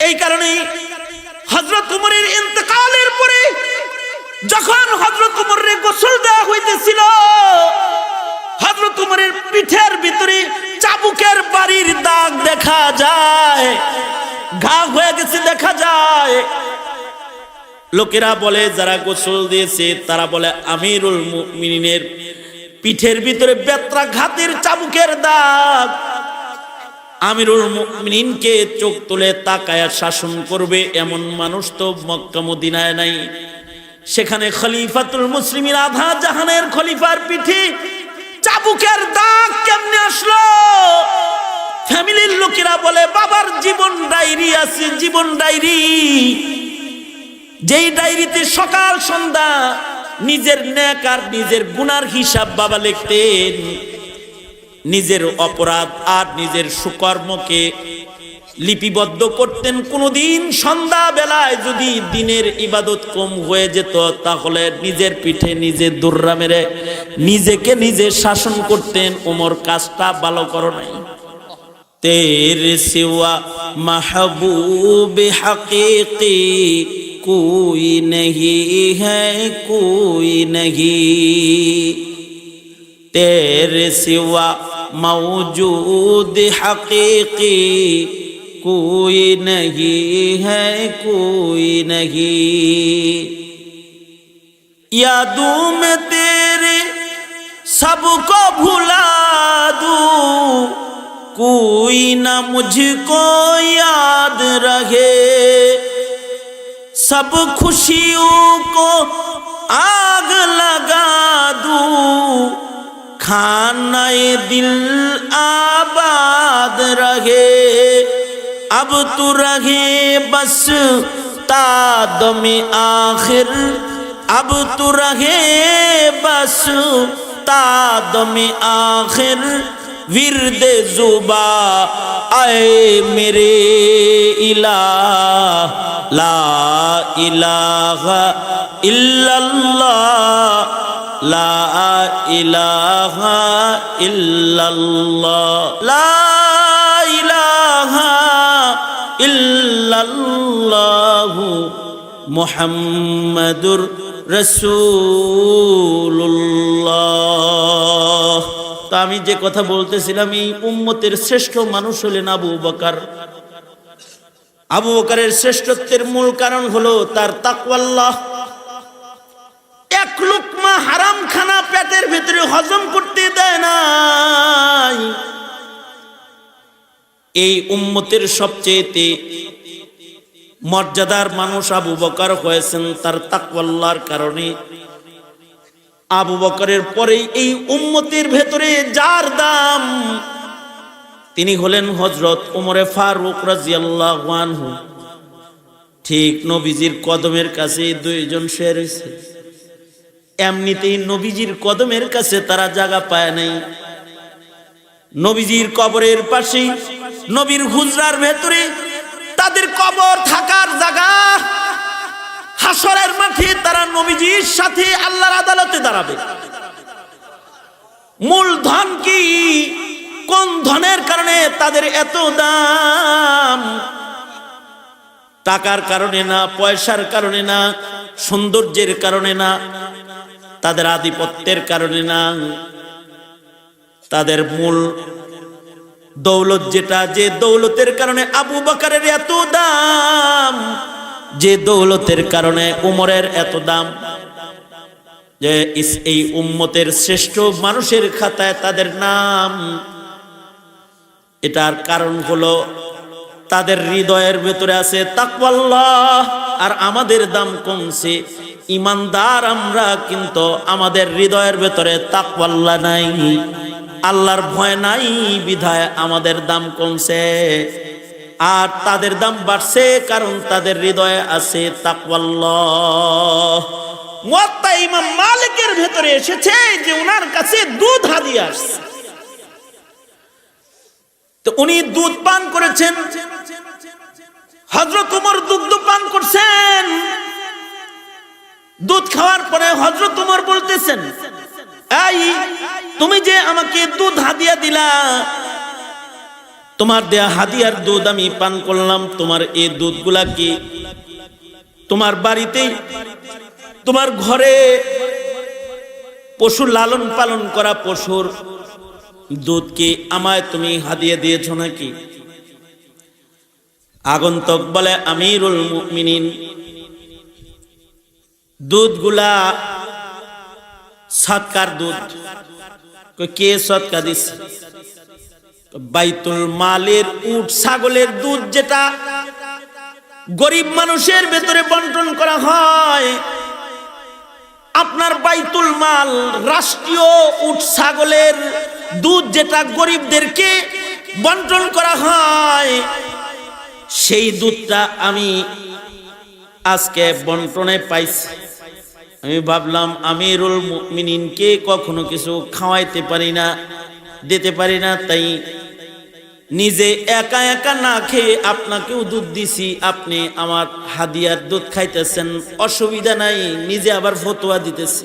এই কারণেই হজরত উমরের ইন্তকালের পরে যখন হজরত উমরের গোসল দেওয়া হইতেছিল হজরত উমরের পিঠের ভিতরে চাবুকের বাড়ির দাগ দেখা যায়, ঘা হয়ে গেছে দেখা যায়। লোকেরা বলে, যারা গোসল দিয়েছে, তারা বলে, আমিরুল মুমিনিনের পিঠের ভিতরে বেত্রা ঘাতের চাবুকের দাগ আমিরুল মুমিনিনকে চোখ তুলে তাকায়া শাসন করবে এমন মানুষ তো মক্কা মদিনায় নাই। সেখানে খলিফাতুল মুসলিমিন আধা জাহানের খলিফার পিঠে চাবুকের দাগ কেমনে আসলো? ফ্যামিলির লোকেরা বলে, বাবার জীবন ডায়েরি আছে, জীবন ডায়েরি। যেই ডায়েরিতে সকাল সন্ধ্যা নিজের ন্যাক আর নিজের গুনার হিসাব বাবা লিখতেন নিজের অপরাধ আর নিজের সুকর্মকে লিপিবদ্ধ করতেন। কোনোদিন সন্ধ্যা বেলায় যদি দিনের ইবাদত কম হয়ে যেত, তাহলে নিজের পিঠে নিজে দুর্রা মেরে নিজেকে নিজে শাসন করতেন। ওমর কাজটা ভালো করো নাই। তের সেওয়া মাহবুব হাকিকি কুই নেহি হ্যাঁ কুই নেহি। तेरे सिवा मौजूद हकीकी कोई नहीं है, कोई नहीं। यादों में तेरे सबको भुला दूँ, कोई ना मुझको याद रहे। सब खुशियों को आग लगा दूँ खाना दिल आबाद रहे अब तू रहे बस ताद में आखिर अब तू रहे बस ताद में आखिर विरद जुबा आए मेरे इला ला इलाहा इल्लल्लाह ला ইলাহা ইল্লাল্লাহ। লা ইলাহা ইল্লাল্লাহু মুহাম্মাদুর রসুল্লাহ তা আমি যে কথা বলতেছিলাম, এই উম্মতের শ্রেষ্ঠ মানুষ হলেন আবু বকার। আবু বকারের শ্রেষ্ঠত্বের মূল কারণ হলো তার তাকওয়াল্লাহ। এক লোক হারাম খানা পেটের ভিতরে হজম করতে দেয় নাই। এই উম্মতের সবচেয়েতে মর্যাদার মানুষ আবু বকর হয়েছেন, তার তাকওয়াল্লার কারণে। আবু বকরের পরেই এই উম্মতের ভেতরে যার দাম, তিনি হলেন হজরত উমরে ফারুক রাজিয়াল্লাহু আনহু। ঠিক নবীজির কদমের কাছে দুইজন শেয়ার রয়েছে এমনিতেই নবীজির কদমের কাছে তারা জায়গা পায় নাই। নবীজির কবরের পাশে নবীর হুজরার ভেতরে তাদের কবর থাকার জায়গা। হাসরের মাঠে তারা নবীজির সাথে আল্লাহর আদালতে দাঁড়াবে। মূল ধন কি? কোন ধনের কারণে তাদের এত দাম? টাকার কারণে না, পয়সার কারণে না, সৌন্দর্যের কারণে না তাদের আধিপত্যের কারণে না। তাদের মূল দৌলত যেটা, যে দৌলতের কারণে আবু বাকারের এত দাম, যে দৌলতের কারণে উমরের এত দাম, যে এই উম্মতের শ্রেষ্ঠ মানুষের খাতায় তাদের নাম। এটার কারণ হলো তাদের হৃদয়ের ভেতরে আছে তাকওয়াল্লাহ, আর আমাদের দাম কমছে। ইমানদার আমরা, কিন্তু আমাদের হৃদয়ের ভেতরে তাকওয়াল্লাহ নাই। আল্লাহর ভয় নাই, বিধায় আমাদের দাম কমছে। আর তাদের দাম বাড়ছে, কারণ তাদের হৃদয়ে আছে তাকওয়াল্লাহ মুয়াত্তা ইমাম মালিকের ভেতরে এসেছে যে ওনার কাছে দুধ হাদিয়ে আসছে। তো উনি দুধ পান করেছেন হজরত উমর দুগ্ধ পান করছেন। দুধ খাওয়ার পরে হজরত উমর বলতেছেন, এই, তুমি যে আমাকে দুধ হাদিয়া দিলা, তোমার দেয়া হাদিয়ার দুধ আমি পান করলাম, তোমার এই দুধগুলা কি তোমার বাড়িতেই, তোমার ঘরে পশু লালন পালন করা পশুর দুধকে আমায় তুমি হাদিয়ে দিয়েছ নাকি? আগন্তক বলে, আমিরুল মুমিনিন। দুধগুলা সৎকার দুধ। কে সৎকা দিছে? বাইতুল মালের উট, ছাগলের দুধ যেটা গরিব মানুষের ভেতরে বন্টন করা হয়, আপনার বাইতুল মাল রাষ্ট্রীয় উট, ছাগলের দুধ যেটা গরিবদেরকে বন্টন করা হয়, সেই দুধটা আমি আজকে বন্টনে পাইছি। আমি ভাবলাম, আমিরুল মুমিনিনকে কখনো কিছু খাওয়াইতে পারি না, দিতে পারি না, তাই নিজে একা একা না খেয়ে আপনাকেও দুধ দিছি, আপনি আমার হাদিয়ার দুধ খাইতেছেন, অসুবিধা নাই, নিজে আবার ফতোয়া দিতেছে।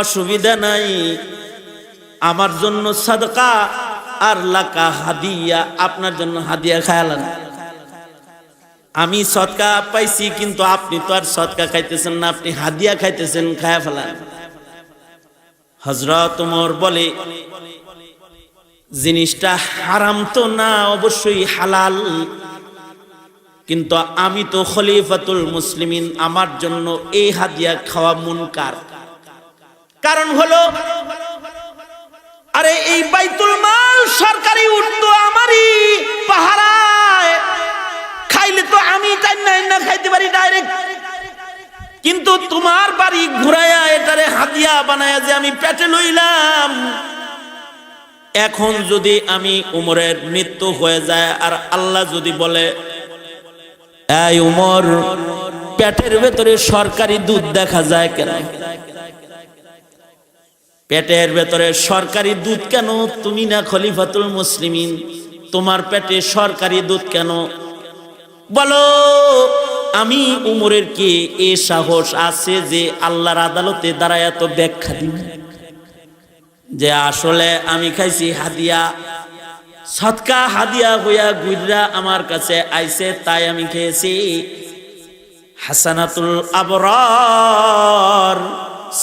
অসুবিধা নাই, আমার জন্য সাদকা আর লাকা হাদিয়া, আপনার জন্য হাদিয়া খায়ালান আমি সৎকা পাইছি, কিন্তু আপনি তো আর সৎকা খাইতেছেন না, আপনি হাদিয়া খাইতেছেন, খায়া ফেলান। হজরত ওমর বলে, জিনিসটা হারাম তো না, অবশ্যই হালাল। কিন্তু আমি তো খলিফাতুল মুসলিমিন, আমার জন্য এই হাদিয়া খাওয়া মুনকার। কারণ হলো, আরে এই বাইতুল মাল সরকারি উঠতো আমারই পাহারায় খাইলে তো আমি খাইতে পারি ডাইরেক্ট কিন্তু তোমার বাড়ি ঘুরাইয়া এটারে হাদিয়া বানায়া যে আমি পেটে লইলাম। এখন যদি আমি উমরের মৃত্যু হয়ে যায়, আর আল্লাহ যদি বলে, এই উমর, পেটের ভেতরে সরকারি দুধ দেখা যায় কেন? পেটের ভেতরে সরকারি দুধ কেন? তুমি না খলিফাতুল মুসলিমিন, তোমার পেটে সরকারি দুধ কেন? বলো, আমি উমরের কি এ সাহস আছে যে আল্লাহর আদালতে দাঁড়ায় এত ব্যাখ্যা দিন যে আসলে আমি খাইছি হাদিয়া, সৎকা হাদিয়া হইয়া গুইরা আমার কাছে আইছে, তাই আমি খেয়েছি। হাসানাতুল আবরার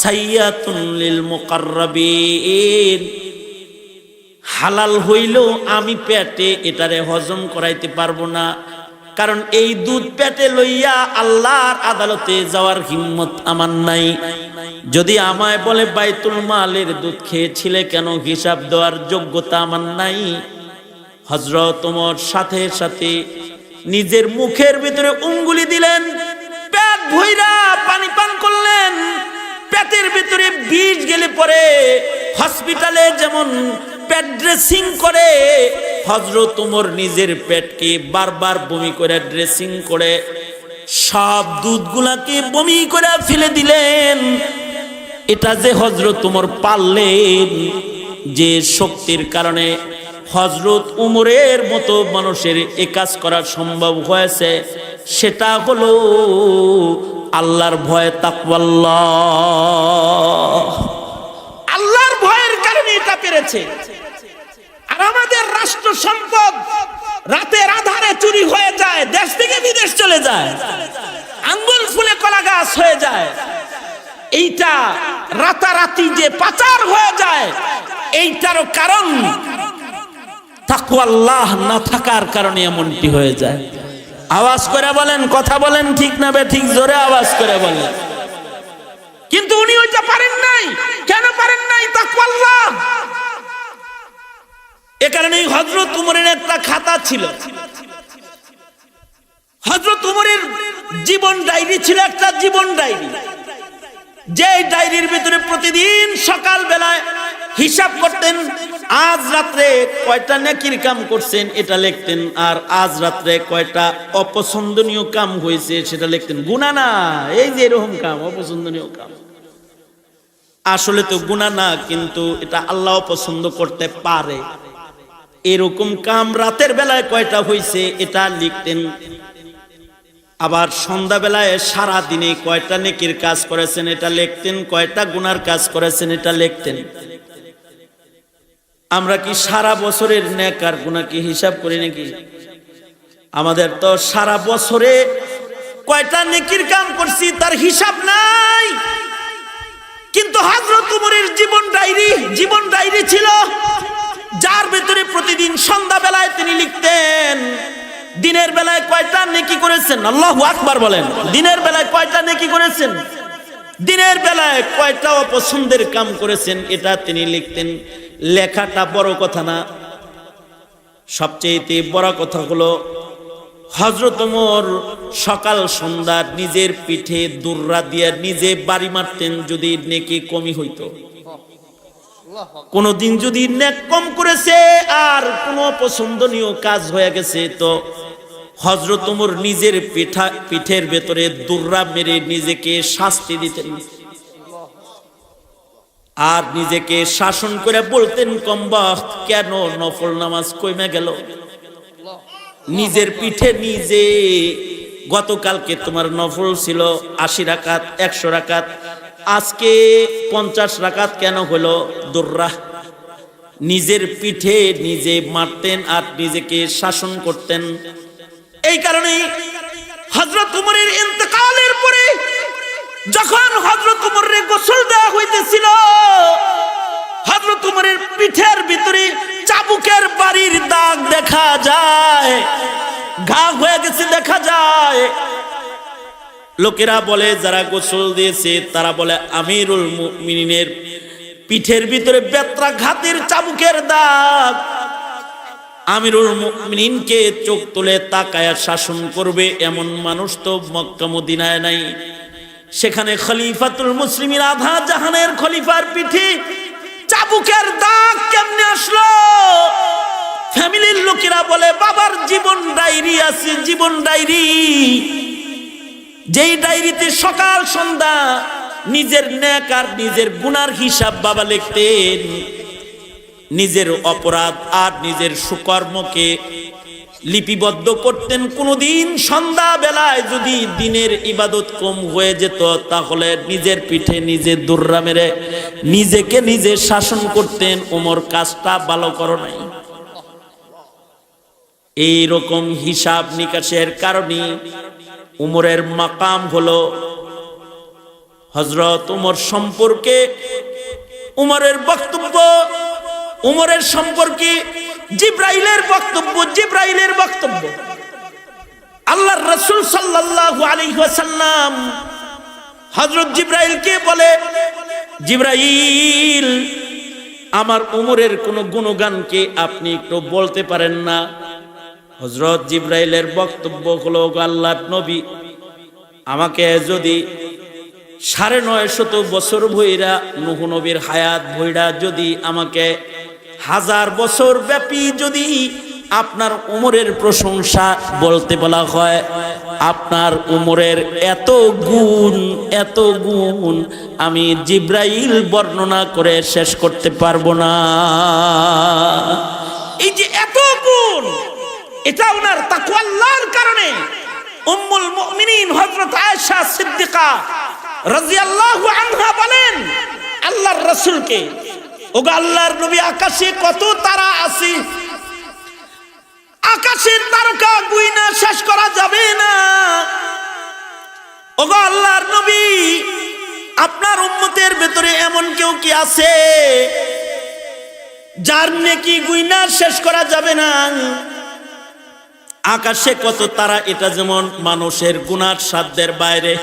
সাইয়াতুন লিল মুকাররাবিন। হালাল হইলেও আমি পেটে এটারে হজম করাইতে পারব না। কারণ এই দুধ পেটে লইয়া আল্লাহর আদালতে যাওয়ার হিম্মত আমার নাই। যদি আমায় বলে বাইতুল মালের দুধ খেয়েছিলে কেন? হিসাব দেওয়ার যোগ্যতা আমার নাই। হজরত তোমার সাথে সাথে নিজের মুখের ভিতরে উঙ্গুলি দিলেন, পেট ভইরা পানি পান করলেন, পেটের ভিতরে বিষ গেলে পরে হসপিটালে যেমন পেট ড্রেসিং করে। হজরত তোমার নিজের পেটকে বারবার বমি করে ড্রেসিং করে। সব দুধগুলাকে বমি করে ফেলে দিলেন। এটা যে হজরত তোমার পারলেন, যে শক্তির কারণে হজরত উমরের মতো মানুষের এ কাজ করা সম্ভব হয়েছে, সেটা হলো আল্লাহর ভয় তাকওয়াল্লাহ আল্লাহর ভয়ের কারণে এটা পেরেছে। আমাদের রাষ্ট্র সম্পদ রাতের আধারে চুরি হয়ে যায়, দেশ থেকে বিদেশ চলে যায়। আঙ্গুল ফুলে কলা গাছ হয়ে যায়। এইটা রাতারাতি যে পাচার হয়ে যায়, এইটারও কারণ তাকওয়াল্লাহ না থাকার কারণে এমনটি হয়ে যায়। আওয়াজ করে বলেন, কথা বলেন ঠিক না বে, ঠিক জোরে আওয়াজ করে বলেন। কিন্তু উনি ওইটা পারেন নাই। কেন পারেন নাই তাকওয়াল্লাহ? এ কারণে হজরত উমরের একটা খাতা ছিল। হজরত উমরের জীবন ডায়েরি ছিল একটা জীবন ডায়েরি। যে ডায়েরির ভিতরে প্রতিদিন সকাল বেলায় হিসাব করতেন, আজ রাত্রে কয়টা নেকির কাম করছেন এটা লিখতেন, আর আজ রাত্রে কয়টা অপছন্দনীয় কাম হয়েছে সেটা লিখতেন। গুণা না, এই যে এরকম কাম, অপছন্দনীয় কাম। আসলে তো গুণা না, কিন্তু এটা আল্লাহ পছন্দ করতে পারে। এরকম কাম রাতের বেলায় কয়টা হয়েছে এটা লিখতেন। আবার সন্ধ্যাবেলায় সারা দিনে কয়টা নেকির কাজ করেছেন এটা লিখতেন, কয়টা গুনার কাজ করেছেন এটা লিখতেন। আমরা কি সারা বছরের নেকার গুণা কি হিসাব করি নাকি? আমাদের তো সারা বছরে কয়টা নেকির কাম করছি তার হিসাব নাই। কিন্তু হজরত উমরের জীবন ডায়েরি জীবন ডায়েরি ছিল যার ভেতরে প্রতিদিন সন্ধ্যা বেলায় তিনি লিখতেন, দিনের বেলায় কয়টা নেকি করেছেন? আল্লাহ আকবার বলেন। দিনের বেলায় কয়টা নেকি করেছেন? দিনের বেলায় কয়টা অপছন্দের কাম করেছেন, এটা তিনি লিখতেন। লেখাটা বড় কথা না। সবচেয়ে বড় কথা হলো হজরত ওমর সকাল সন্ধ্যা নিজের পিঠে দুর্রা দিয়ে নিজে বাড়ি মারতেন যদি নেকি কমি হইতো। কোনদিন যদি নেক কম করেছে আর কোনো পছন্দনীয় কাজ হয়ে গেছে, তো হজরত ওমর নিজের পিঠা, পিঠের ভেতরে দুর্রা মেরে নিজেকে শাস্তি দিতেন। আর নিজেকে শাসন করে বলতেন কম্বাহ কেন নফল নামাজ কইমে গেল? নিজের পিঠে নিজে গতকালকে তোমার নফল ছিল আশি রাকাত, একশো রাকাত আজকে পঞ্চাশ রাকাত কেন হলো? দুর্রা নিজের পিঠে নিজে মারতেন আর নিজেকে শাসন করতেন। এই কারণেই হজরত উমরের ইন্তকালের পরে যখন হজরত উমরের গোসল দেওয়া হইতেছিল হজরত উমরের পিঠের ভিতরে চাবুকের বাড়ির দাগ দেখা যায় ঘা হয়ে গেছে দেখা যায়। লোকেরা বলে, যারা গোসল দিয়েছে, তারা বলে, আমিরুল মুমিনিনের পিঠের ভিতরে বেত্রা ঘাতের চাবুকের দাগ। আমিরুল মুমিনিনকে চোখ তুলে তাকায়া শাসন করবে এমন মানুষ তো মক্কা মদিনায় নাই। সেখানে খলিফাতুল মুসলিমিন আধা জাহানের খলিফার পিঠে চাবুকের দাগ কেমনে আসলো? ফ্যামিলির লোকেরা বলে, বাবার জীবন ডায়েরি আছে, জীবন ডায়েরি। যেই ডায়েরিতে সকাল সন্ধ্যা নিজের ন্যাক আর নিজের গুনার হিসাব বাবা লিখতেন, নিজের অপরাধ আর নিজের সুকর্মকে লিপিবদ্ধ করতেন। কোনোদিন সন্ধ্যা বেলায় যদি দিনের ইবাদত কম হয়ে যেত, তাহলে নিজের পিঠে নিজে দুর্রা মেরে নিজেকে নিজে শাসন করতেন। ওমর কাজটা ভালো করো নাই। এইরকম হিসাব নিকাশের কারণে উমরের মাকাম হলো হজরত উমর সম্পর্কে উমরের বক্তব্য। উমরের সম্পর্কে জিব্রাইলের বক্তব্য জিব্রাইলের বক্তব্য। আল্লাহর রসুল সাল্লাল্লাহু আলাইহি ওয়াসাল্লাম হযরত জিব্রাইলকে বলে? জিব্রাইল, আমার উমরের কোনো গুণগানকে আপনি একটু বলতে পারেন না? হযরত জিব্রাইলের বক্তব্য হলো গো আল্লাহর নবী, আমাকে যদি সাড়ে নয় শত বছর ভইরা নুহ নবীর হায়াত ভৈরা যদি আমাকে হাজার বছর ব্যাপী যদি আপনার উমরের প্রশংসা বলতে বলা হয়, আপনার উমরের এত গুণ এত গুণ আমি জিব্রাইল বর্ণনা করে শেষ করতে পারব না। এই যে এত গুণ এটা ওনার তাকওয়াল্লাহর কারণে। উম্মুল মুমিনিন হযরত আয়েশা সিদ্দিকা রাদিয়াল্লাহু আনহা বলেন, আল্লাহর রাসূলকে, ওগো আল্লাহর নবী আকাশে কত তারা আছে? আকাশের তারকা গুইনা শেষ করা যাবে না। ওগো আল্লাহর নবী, আপনার উম্মতের ভেতরে এমন কেউ কি আছে? যার নেকি গুইনা শেষ করা যাবে না। আকাশে কত তারা, এটা যেমন মানুষের গুনার সাধ্যের বাইরে।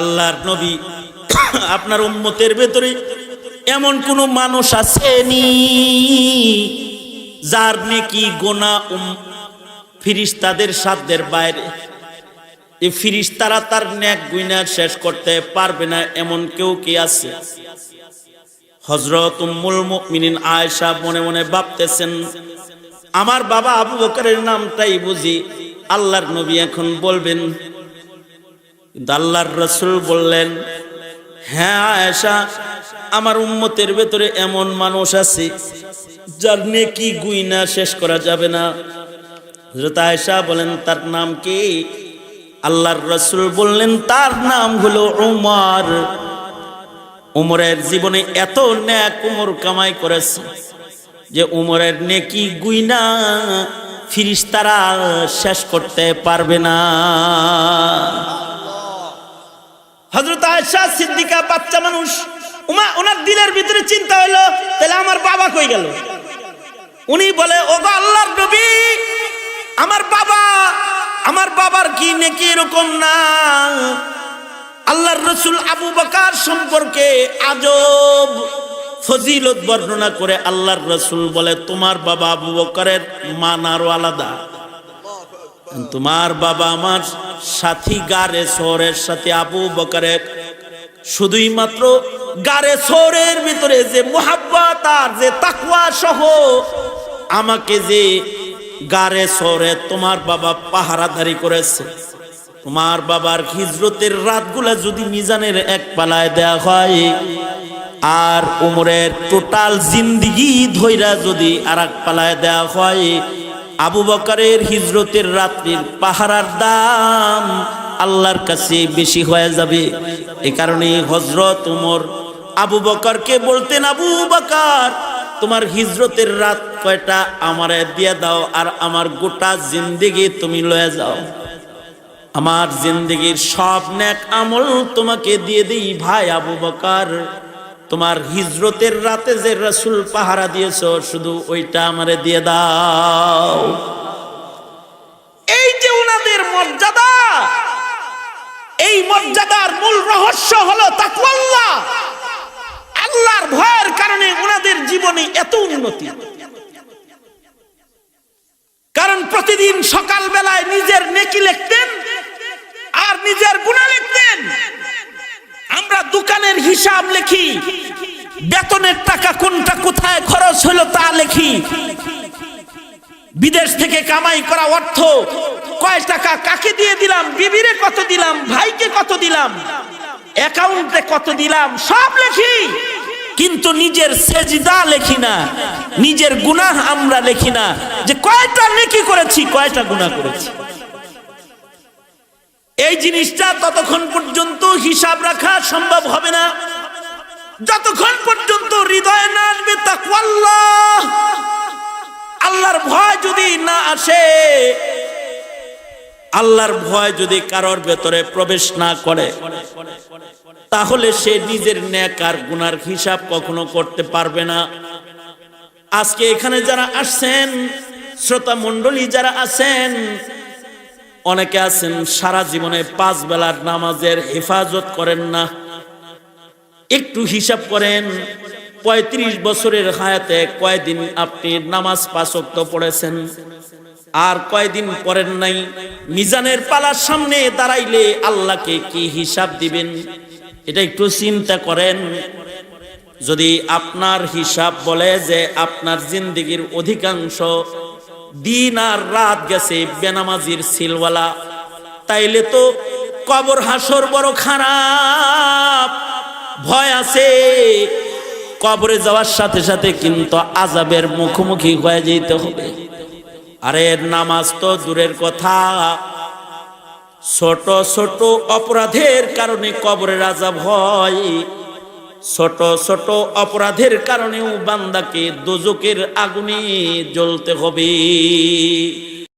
আল্লাহর নবী, আপনার উম্মতের ভেতরে এমন কোন মানুষ আসেনি, যার নেকি গোনা ফিরিস্তাদের সাধ্যের বাইরে। এই ফিরিস্তারা তার ন্যাক গুইনা শেষ করতে পারবে না, এমন কেউ কি আছে? হজরত উম্মুল মুমিনিন আয়েশা মনে মনে ভাবতেছেন আমার বাবা আবু বকরের নামটাই বুঝি। আল্লাহর নবী এখন বলবেন। আল্লাহর রসুল বললেন হ্যাঁ আয়েশা, আমার উম্মতের ভেতরে এমন মানুষ আছে, যার নেকি গুইনা শেষ করা যাবে না। আয়েশা বলেন, তার নাম কি? আল্লাহর রসুল বললেন, তার নাম হলো উমার। উমরের জীবনে এত ন্যাক উমর কামাই করেছে। যে উমরের নেকি গুইনা ফিরিস্তারা শেষ করতে পারবে না। হজরত আয়সা সিদ্দিকা বাচ্চা মানুষ, উমা ওনার দিলের ভিতরে চিন্তা হইল, তাহলে আমার বাবা কই গেল? উনি বলে ও গো আল্লাহর নবী, আমার বাবা, আমার বাবার কি নেকি এরকম না? আল্লাহর রসুল আবু বকার সম্পর্কে আজব। ফজিলত বর্ণনা করে আল্লাহর রসুল বলে, তোমার বাবা আবু বকরের মান আরও আলাদা। তোমার বাবা আমার সাথী গারে শহরের সাথে আবু বকরের। শুধুই মাত্র গারে শহরের ভিতরে যে মোহাব্বত আর যে তাকুয়া সহ আমাকে যে গারে শহরে তোমার বাবা পাহারাদারি করেছে। তোমার বাবার হিজরতের রাতগুলা যদি মিজানের এক পালায় দেয়া হয় আর উমরের টোটাল জিন্দিগি ধৈরা যদি আর এক পালায় দেওয়া হয়, আবু বকারের হিজরতের রাত্রির পাহারার দাম আল্লাহর কাছে বেশি হয়ে যাবে। এ কারণে হজরত উমর আবু বকরকে বলতেন, আবু বকর, তোমার হিজরতের রাত কয়টা? আমারে দিয়ে দাও আর আমার গোটা জিন্দিগি তুমি লয়ে যাও। আমার জিন্দগির সব ন্যাক আমল তোমাকে দিয়ে দিই ভাই আবু বকর। তোমার হিজরতের রাতে যে রসুল পাহারা দিয়েছ, শুধু ওইটা আমারে দিয়ে দাও। এই যে ওনাদের মর্যাদা, এই মর্যাদার মূল রহস্য হলো তাকওয়াল্লাহ আল্লাহর ভয়ের কারণে ওনাদের জীবনে এত উন্নতি। কারণ প্রতিদিন সকাল বেলায় নিজের নেকি লিখতেন আর নিজের গুণা লিখতেন। আমরা দোকানের হিসাব লিখি। বেতনের টাকা কোনটা, কোথায় খরচ হলো তা লিখি। বিদেশ থেকে কামাই করা অর্থ, কয় টাকা কাকে দিয়ে দিলাম, বিবিরে কত দিলাম, ভাইকে কত দিলাম, অ্যাকাউন্টে কত দিলাম, সব লেখি। কিন্তু নিজের সেজদা লেখি না, নিজের গুনাহ আমরা লেখি না। যে কয়টা নেকি করেছি, কয়টা গুনাহ করেছি। এই জিনিসটা ততক্ষণ পর্যন্ত হিসাব রাখা সম্ভব হবে না। যতক্ষণ পর্যন্ত হৃদয়ে না আসবে তাকওয়াল্লাহ। আল্লাহর ভয় যদি না আসে, আল্লাহর ভয় যদি কারোর ভেতরে প্রবেশ না করে, তাহলে সে নিজের ন্যাক আর গুনার হিসাব কখনো করতে পারবে না। আজকে এখানে যারা আসছেন শ্রোতা মণ্ডলী যারা আছেন অনেকে আছেন, সারা জীবনে পাঁচ বেলার নামাজের হেফাজত করেন না। একটু হিসাব করেন, পঁয়ত্রিশ বছরের হায়াতে কয়দিন আপনি নামাজ পাঁচক্ত পড়েছেন? আর কয়দিন পড়েন নাই? মিজানের পালার সামনে দাঁড়াইলে আল্লাহকে কি হিসাব দিবেন? এটা একটু চিন্তা করেন। যদি আপনার হিসাব বলে যে আপনার জিন্দগির অধিকাংশ দিন আর রাত গেছে, বেনামাজির সিলওয়ালা। তাইলে তো কবর হাসর বড় খারাপ। ভয় আছে। কবরে যাওয়ার সাথে সাথে কিন্তু আজাবের মুখোমুখি হয়ে যেতে হবে। আরে নামাজ তো দূরের কথা। ছোট ছোট অপরাধের কারণে কবরের আজাব হয়। ছোট ছোট অপরাধের কারণেও বান্দাকে দোজকের আগুনে জ্বলতে হবে।